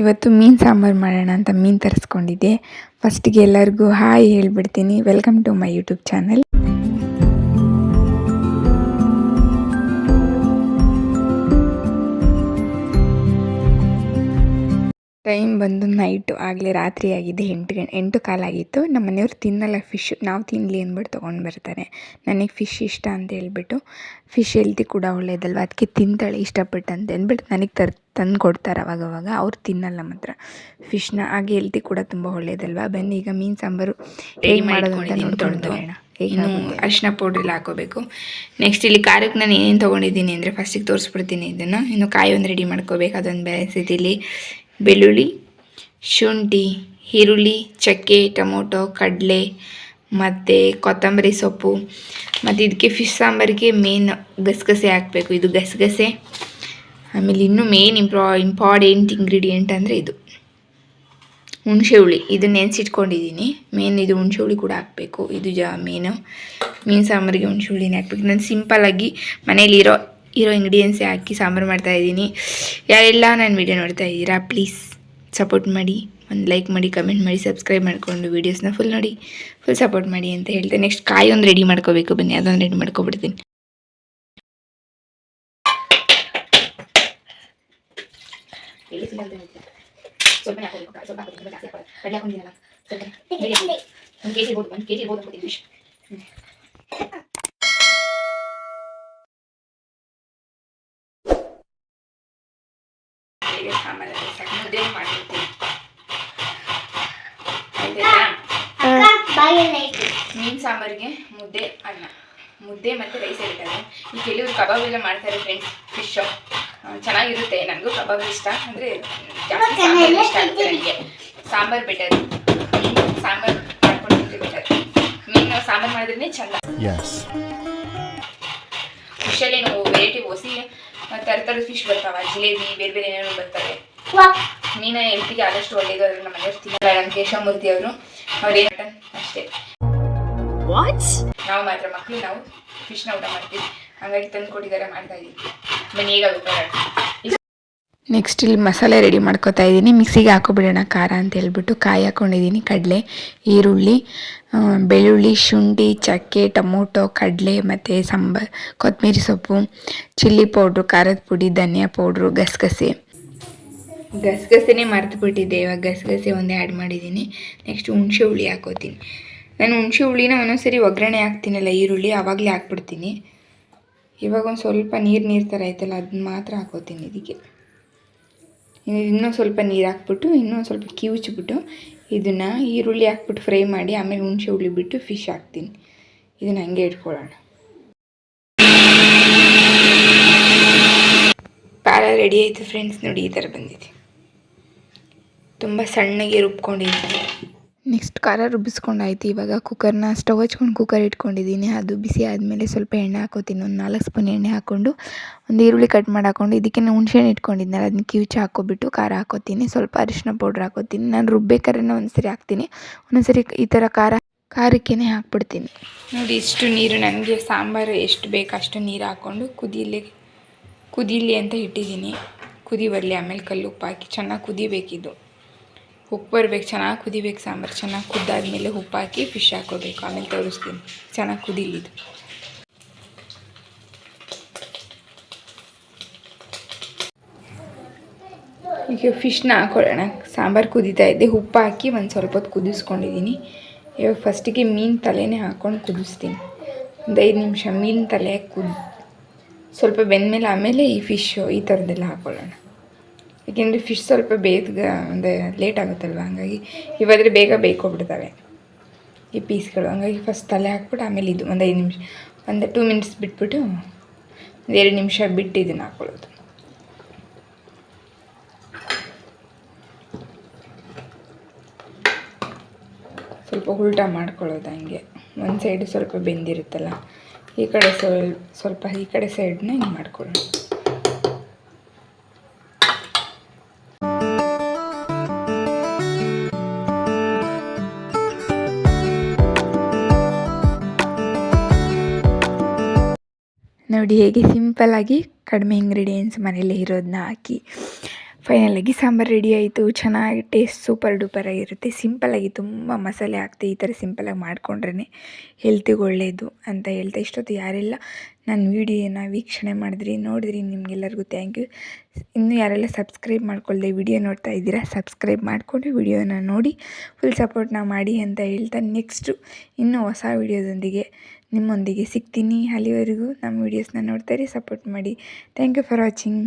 ಇವತ್ತು ಮೀನು ಸಾಂಬಾರು ಮಾಡೋಣ ಅಂತ ಮೀನು ತರಿಸ್ಕೊಂಡಿದ್ದೆ. ಫಸ್ಟಿಗೆ ಎಲ್ಲರಿಗೂ ಹಾಯ್ ಹೇಳ್ಬಿಡ್ತೀನಿ. Welcome to my YouTube channel time ಬಂದು ನೈಟು ಆಗಲೇ ರಾತ್ರಿ ಆಗಿದೆ ಎಂಟು ಗಂಟೆ ಎಂಟು ಕಾಲಾಗಿತ್ತು ನಮ್ಮ ಮನೆಯವ್ರು ತಿನ್ನಲ್ಲ ಫಿಶ್ ನಾವು ತಿನ್ನಲಿ ಅಂದ್ಬಿಟ್ಟು ತೊಗೊಂಡು ಬರ್ತಾರೆ. ನನಗೆ ಫಿಶ್ ಇಷ್ಟ ಅಂತ ಹೇಳ್ಬಿಟ್ಟು ಫಿಶ್ ಹೆಲ್ತಿ ಕೂಡ ಒಳ್ಳೆಯದಲ್ವ ಅದಕ್ಕೆ ತಿಂತಾಳೆ ಇಷ್ಟಪಟ್ಟು ಅಂತ ಅಂದ್ಬಿಟ್ಟು ನನಗೆ ತರ್ ತಂದು ಕೊಡ್ತಾರೆ ಅವಾಗವಾಗ. ಅವಾಗ ಅವ್ರು ತಿನ್ನಲ್ಲ ಮಾತ್ರ. ಫಿಶ್ನ ಹಾಗೆ ಹೆಲ್ತಿ ಕೂಡ ತುಂಬ ಒಳ್ಳೆಯದಲ್ವ ಬನ್ನಿ ಈಗ ಮೀನು ಸಾಂಬಾರು ಹೇಗೆ ಮಾಡೋದು ಅಂತ ನೋಡ್ಕೊಂಡು ಇನ್ನು ಅರಿಶಿನ ಪೌಡ್ರೆಲ್ಲ ಹಾಕೋಬೇಕು. ನೆಕ್ಸ್ಟ್ ಇಲ್ಲಿ ಖಾರಕ್ಕೆ ನಾನು ಏನೇನು ತೊಗೊಂಡಿದ್ದೀನಿ ಅಂದರೆ ಫಸ್ಟಿಗೆ ತೋರಿಸ್ಬಿಡ್ತೀನಿ ಇದನ್ನು. ಇನ್ನು ಕಾಯಿ ಒಂದು ರೆಡಿ ಮಾಡ್ಕೋಬೇಕು. ಅದೊಂದು ಬೇರೆ ಇಲ್ಲಿ. ಬೆಳ್ಳುಳ್ಳಿ, ಶುಂಠಿ, ಈರುಳ್ಳಿ, ಚಕ್ಕೆ, ಟೊಮೊಟೊ, ಕಡಲೆ ಮತ್ತು ಕೊತ್ತಂಬರಿ ಸೊಪ್ಪು. ಮತ್ತು ಇದಕ್ಕೆ ಫಿಶ್ ಸಾಂಬಾರಿಗೆ ಮೇನ್ ಗಸಗಸೆ ಹಾಕಬೇಕು. ಇದು ಗಸಗಸೆ. ಆಮೇಲೆ ಇನ್ನೂ ಮೇನ್ ಇಂಪ್ರಾ ಇಂಪಾರ್ಟೆಂಟ್ ಇಂಗ್ರೀಡಿಯೆಂಟ್ ಅಂದರೆ ಇದು. ಹುಣಸೆ ಹುಳಿ ಇದು ನೆನೆಸಿಟ್ಕೊಂಡಿದ್ದೀನಿ ಮೇನ್ ಇದು ಹುಣಸೆ ಹುಳಿ ಕೂಡ ಹಾಕಬೇಕು. ಇದು ಜಾ ಮೇನು ಮೀನು ಸಾಂಬಾರಿಗೆ ಹುಣಸೆ ಹುಳಿನೇ ಹಾಕ್ಬೇಕು. ನಾನು ಸಿಂಪಲ್ಲಾಗಿ ಮನೇಲಿರೋ ಇರೋ ಇಂಗ್ರೀಡಿಯೆಂಟ್ಸೇ ಹಾಕಿ ಸಾಂಬಾರು ಮಾಡ್ತಾಯಿದ್ದೀನಿ ಯಾರೆಲ್ಲ ನಾನು ವಿಡಿಯೋ ನೋಡ್ತಾ ಇದ್ದೀರಾ ಪ್ಲೀಸ್ ಸಪೋರ್ಟ್ ಮಾಡಿ. ಒಂದು ಲೈಕ್ ಮಾಡಿ ಕಮೆಂಟ್ ಮಾಡಿ ಸಬ್ಸ್ಕ್ರೈಬ್ ಮಾಡಿಕೊಂಡು ವೀಡಿಯೋಸ್ನ ಫುಲ್ ನೋಡಿ. ಫುಲ್ ಸಪೋರ್ಟ್ ಮಾಡಿ ಅಂತ ಹೇಳ್ತೆ. ನೆಕ್ಸ್ಟ್ ಕಾಯಿ ಒಂದು ರೆಡಿ ಮಾಡ್ಕೋಬೇಕು. ಬನ್ನಿ, ಅದೊಂದು ರೆಡಿ ಮಾಡ್ಕೊಬಿಡ್ತೀನಿ. ಸ್ವಲ್ಪ ಹಾಕೋಬೇಕು ಸ್ವಲ್ಪ ಹಾಕೋಬೇಕು ಜಾಸ್ತಿ ಹಾಕೋಲ್ಲ ಕಡಲೆ ಹಾಕೊಂಡಿದ್ದೀನಲ್ಲ ಸ್ವಲ್ಪ ಒಂದು ಕೆ ಜಿ ಇರ್ಬೋದು ಒಂದು ಕೆ ಜಿ ಇರ್ಬೋದು ಅನ್ಕೋತೀನಿ ಫಿಶ್ ಆಮೇಲೆ ಮುದ್ದೆ ಮಾಡಿರ್ತೀನಿ ಮೀನು ಸಾಂಬಾರಿಗೆ ಮುದ್ದೆ ಅನ್ನ. ಮುದ್ದೆ ಮತ್ತು ರೈಸ್ ಇರ್ತಾರೆ ಈ ಕೆಲವರು ಕಬಾಬ್ ಎಲ್ಲ ಮಾಡ್ತಾರೆ ಫ್ರೆಂಡ್ಸ್ ಫಿಶ್ ಚೆನ್ನಾಗಿರುತ್ತೆ. ನನಗೂ ಕಬಾಬ್ ಇಷ್ಟ. ಅಂದರೆ ಜಾಸ್ತಿ ಸಾಂಬಾರು ಇಷ್ಟ ಆಗುತ್ತೆ ನನಗೆ. ಸಾಂಬಾರು ಬೆಟರ್ ಸಾಂಬಾರು ಮಾಡ್ಕೊಂಡು ಬೆಟರ್ ಮೀನು ಸಾಂಬಾರು ಮಾಡಿದ್ರೆ ಚೆಂದ. Yes. ಫಿಶಲ್ಲಿ ನಾವು ವೆರೈಟಿ ಹೊಸಿ ಥರ ಥರದ ಫಿಶ್ ಬರ್ತಾವ ಜಿಲೇಬಿ ಬೇರೆ ಬೇರೆ ಏನೇನು ಬರ್ತವೆ ಮೀನ ಹೆಲ್ತಿಗೆ ಆದಷ್ಟು ಒಳ್ಳೇದು ಅದ್ರ ನಮ್ಮ ಮನೆಯವ್ರು ತಿನ್ನಲ್ಲ ನಮ್ಮ ಕೇಶವಮೂರ್ತಿ ಅವರು ಅವ್ರೇನು ಮಟನ್ ಅಷ್ಟೇ. ನಾವು ಮಾತ್ರ ಮಕ್ಕಳು ನಾವು ಫಿಶ್ನ ಊಟ ಮಾಡ್ತೀವಿ. ಹಂಗಾಗಿ ತಂದು ಕೊಟ್ಟಿದ್ದಾರೆ ಮಾಡ್ತಾ ಇದ್ದೀವಿ ಬನ್ನಿ ಈಗ ನೆಕ್ಸ್ಟ್ ಇಲ್ಲಿ ಮಸಾಲೆ ರೆಡಿ ಮಾಡ್ಕೊತಾ ಇದ್ದೀನಿ. ಮಿಕ್ಸಿಗೆ ಹಾಕೊಬಿಡೋಣ ಖಾರ ಅಂತ ಹೇಳ್ಬಿಟ್ಟು ಕಾಯಿ ಹಾಕ್ಕೊಂಡಿದ್ದೀನಿ ಕಡಲೆ, ಈರುಳ್ಳಿ ಬೆಳ್ಳುಳ್ಳಿ, ಶುಂಠಿ, ಚಕ್ಕೆ, ಟೊಮೊಟೊ, ಕಡಲೆ ಮತ್ತು ಸಾಂಬಾರ್ ಕೊತ್ತಂಬರಿ ಸೊಪ್ಪು, ಚಿಲ್ಲಿ ಪೌಡ್ರು, ಖಾರದ ಪುಡಿ, ಧನಿಯಾ ಪೌಡ್ರು, ಗಸಗಸೆ. ಗಸಗಸೆನೇ ಮರೆತು ಬಿಟ್ಟಿದ್ದೆ ಇವಾಗ ಗಸಗಸೆ ಒಂದೇ ಆ್ಯಡ್ ಮಾಡಿದ್ದೀನಿ. ನೆಕ್ಸ್ಟ್ ಹುಣಸೆ ಹುಳಿ ಹಾಕೋತೀನಿ. ನಾನು ಹುಣಸೆ ಹುಳಿನ ಒಂದೊಂದ್ಸರಿ ಒಗ್ಗರಣೆ ಹಾಕ್ತೀನಲ್ಲ, ಈರುಳ್ಳಿ ಆವಾಗಲೇ ಹಾಕ್ಬಿಡ್ತೀನಿ. ಇವಾಗ ಒಂದು ಸ್ವಲ್ಪ ನೀರು ನೀರು ಥರ ಐತಲ್ಲ ಅದನ್ನ ಮಾತ್ರ ಹಾಕೋತೀನಿ ಇದಕ್ಕೆ. ಇನ್ನು ಸ್ವಲ್ಪ ನೀರು ಹಾಕ್ಬಿಟ್ಟು ಇನ್ನೂ ಸ್ವಲ್ಪ ಕಿವುಚ್ಬಿಟ್ಟು ಇದನ್ನು ಈರುಳ್ಳಿ ಹಾಕ್ಬಿಟ್ಟು ಫ್ರೈ ಮಾಡಿ, ಆಮೇಲೆ ಹುಣಸೆ ಹುಳಿ ಬಿಟ್ಟು ಫಿಶ್ ಹಾಕ್ತೀನಿ. ಇದನ್ನು ಹಂಗೆ ಇಟ್ಕೊಳ್ಳೋಣ. ಖಾರ ರೆಡಿ ಆಯಿತು ಫ್ರೆಂಡ್ಸ್ ನೋಡಿ ಈ ಥರ ಬಂದಿದೆ. ತುಂಬ ಸಣ್ಣಗೆ ರುಬ್ಕೊಂಡಿದ್ದೀನಿ. ನೆಕ್ಸ್ಟ್ ಖಾರ ರುಬ್ಬಿಸ್ಕೊಂಡಾಯ್ತು ಇವಾಗ ಕುಕ್ಕರ್ನ ಸ್ಟವ್ ಹಚ್ಕೊಂಡು ಕುಕ್ಕರ್ ಇಟ್ಕೊಂಡಿದ್ದೀನಿ. ಅದು ಬಿಸಿ ಆದಮೇಲೆ ಸ್ವಲ್ಪ ಎಣ್ಣೆ ಹಾಕೋತೀನಿ. ಒಂದು ನಾಲ್ಕು ಸ್ಪೂನ್ ಎಣ್ಣೆ ಹಾಕ್ಕೊಂಡು ಒಂದು ಈರುಳ್ಳಿ ಕಟ್ ಮಾಡಿ ಹಾಕ್ಕೊಂಡು ಇದಕ್ಕೆ ಹುಣ್ಸೆಹಣ್ಣು ಇಟ್ಕೊಂಡಿದ್ನಲ್ಲ, ಅದನ್ನ ಕಿವುಚಿ ಹಾಕ್ಕೊಬಿಟ್ಟು ಖಾರ ಹಾಕೋತೀನಿ. ಸ್ವಲ್ಪ ಅರಿಶಿನ ಪೌಡ್ರ್ ಹಾಕೋತೀನಿ. ನಾನು ರುಬ್ಬೇಕಾದ್ರೆ ಒಂದ್ಸರಿ ಹಾಕ್ತೀನಿ. ಒಂದೊಂದ್ಸರಿ ಈ ಥರ ಖಾರ ಖಾರಕ್ಕೇ ಹಾಕ್ಬಿಡ್ತೀನಿ. ನೋಡಿ ಇಷ್ಟು ನೀರು, ನನಗೆ ಸಾಂಬಾರು ಎಷ್ಟು ಬೇಕು ಅಷ್ಟು ನೀರು ಹಾಕ್ಕೊಂಡು ಕುದಿಲಿ ಕುದಿಲಿ ಅಂತ ಇಟ್ಟಿದ್ದೀನಿ. ಕುದಿ ಬರಲಿ. ಆಮೇಲೆ ಕಲ್ಲು ಉಪ್ಪು ಹಾಕಿ ಚೆನ್ನಾಗಿ ಕುದಿಬೇಕಿದು. ಉಪ್ಪು ಬರ್ಬೇಕು, ಚೆನ್ನಾಗಿ ಕುದಿಬೇಕು, ಸಾಂಬಾರು ಚೆನ್ನಾಗಿ ಕುದ್ದಾದ್ಮೇಲೆ ಉಪ್ಪು ಹಾಕಿ ಫಿಶ್ ಹಾಕೋಬೇಕು ಆಮೇಲೆ ತೋರಿಸ್ತೀನಿ. ಚೆನ್ನಾಗಿ ಕುದಿಲಿ ಈಗ ಫಿಶ್ನ ಹಾಕೊಳ್ಳೋಣ. ಸಾಂಬಾರು ಕುದೀತಾ ಇದ್ದೆ ಉಪ್ಪು ಹಾಕಿ ಒಂದು ಸ್ವಲ್ಪ ಹೊತ್ತು ಕುದಿಸ್ಕೊಂಡಿದ್ದೀನಿ ಇವಾಗ ಫಸ್ಟಿಗೆ ಮೀನು ತಲೆನೇ ಹಾಕ್ಕೊಂಡು ಕುದಿಸ್ತೀನಿ. ಒಂದು ಐದು ನಿಮಿಷ ಮೀನು ತಲೆ ಕುದ್, ಸ್ವಲ್ಪ ಬೆಂದಮೇಲೆ ಆಮೇಲೆ ಈ ಫಿಶ್ಶು ಈ ಥರದ್ದೆಲ್ಲ ಹಾಕ್ಕೊಳ್ಳೋಣ ಏಕೆಂದರೆ ಫಿಶ್ ಸ್ವಲ್ಪ ಬೇಗ ಅಂದರೆ ಲೇಟ್ ಆಗುತ್ತಲ್ವ? ಹಂಗಾಗಿ ಇವಾದರೆ ಬೇಗ ಬೇಯ್ಕೊಬಿಡ್ತವೆ ಈ ಪೀಸ್ಗಳು ಹಂಗಾಗಿ ಫಸ್ಟ್ ತಲೆ ಹಾಕ್ಬಿಟ್ಟು ಆಮೇಲೆ ಇದು ಒಂದು ಐದು ನಿಮಿಷ, ಒಂದು ಟೂ ಮಿನಿಟ್ಸ್ ಬಿಟ್ಬಿಟ್ಟು ಎರಡು ನಿಮಿಷ ಬಿಟ್ಟು ಇದನ್ನು ಹಾಕ್ಕೊಳ್ಳೋದು ಸ್ವಲ್ಪ ಉಲ್ಟಾ ಮಾಡ್ಕೊಳ್ಳೋದು ಹಂಗೆ. ಒಂದು ಸೈಡು ಸ್ವಲ್ಪ ಬೆಂದಿರುತ್ತಲ್ಲ, ಈ ಕಡೆ ಸ್ವಲ್ ಸ್ವಲ್ಪ ಈ ಕಡೆ ಸೈಡ್ನ ಹಿಂಗೆ ಮಾಡ್ಕೊಳ್ಳೋಣ ನೋಡಿ ಹೇಗೆ ಸಿಂಪಲ್ಲಾಗಿ ಕಡಿಮೆ ಇಂಗ್ರೀಡಿಯೆಂಟ್ಸ್ ಮನೇಲಿ ಇರೋದನ್ನ ಹಾಕಿ. ಫೈನಲಾಗಿ ಸಾಂಬಾರು ರೆಡಿ ಆಯಿತು. ಚೆನ್ನಾಗಿ ಟೇಸ್ಟ್ ಸೂಪರ್ ಡೂಪರ್ ಆಗಿರುತ್ತೆ. ಸಿಂಪಲ್ಲಾಗಿ ತುಂಬ ಮಸಾಲೆ ಹಾಕ್ತೆ. ಈ ಥರ ಸಿಂಪಲ್ಲಾಗಿ ಮಾಡಿಕೊಂಡ್ರೆ ಹೆಲ್ತಿಗೆ ಒಳ್ಳೆಯದು ಅಂತ ಹೇಳ್ತಾ ಇಷ್ಟೊತ್ತು ಯಾರೆಲ್ಲ ನನ್ನ ವೀಡಿಯೋನ ವೀಕ್ಷಣೆ ಮಾಡಿದ್ರಿ, ನೋಡಿದ್ರಿ, ನಿಮಗೆಲ್ಲರಿಗೂ ಥ್ಯಾಂಕ್ ಯು ಇನ್ನೂ ಯಾರೆಲ್ಲ ಸಬ್ಸ್ಕ್ರೈಬ್ ಮಾಡ್ಕೊಳ್ದೆ ವಿಡಿಯೋ ನೋಡ್ತಾ ಇದ್ದೀರಾ ಸಬ್ಸ್ಕ್ರೈಬ್ ಮಾಡಿಕೊಂಡು ವಿಡಿಯೋನ ನೋಡಿ ಫುಲ್ ಸಪೋರ್ಟ್ನ ಮಾಡಿ ಅಂತ ಹೇಳ್ತಾ ನೆಕ್ಸ್ಟು ಇನ್ನೂ ಹೊಸ ವಿಡಿಯೋದೊಂದಿಗೆ ನಿಮ್ಮೊಂದಿಗೆ ಸಿಗ್ತೀನಿ. ಅಲ್ಲಿವರೆಗೂ ನಮ್ಮ ವೀಡಿಯೋಸ್ನ ನೋಡ್ತಾ ಸಪೋರ್ಟ್ ಮಾಡಿ. Thank you for watching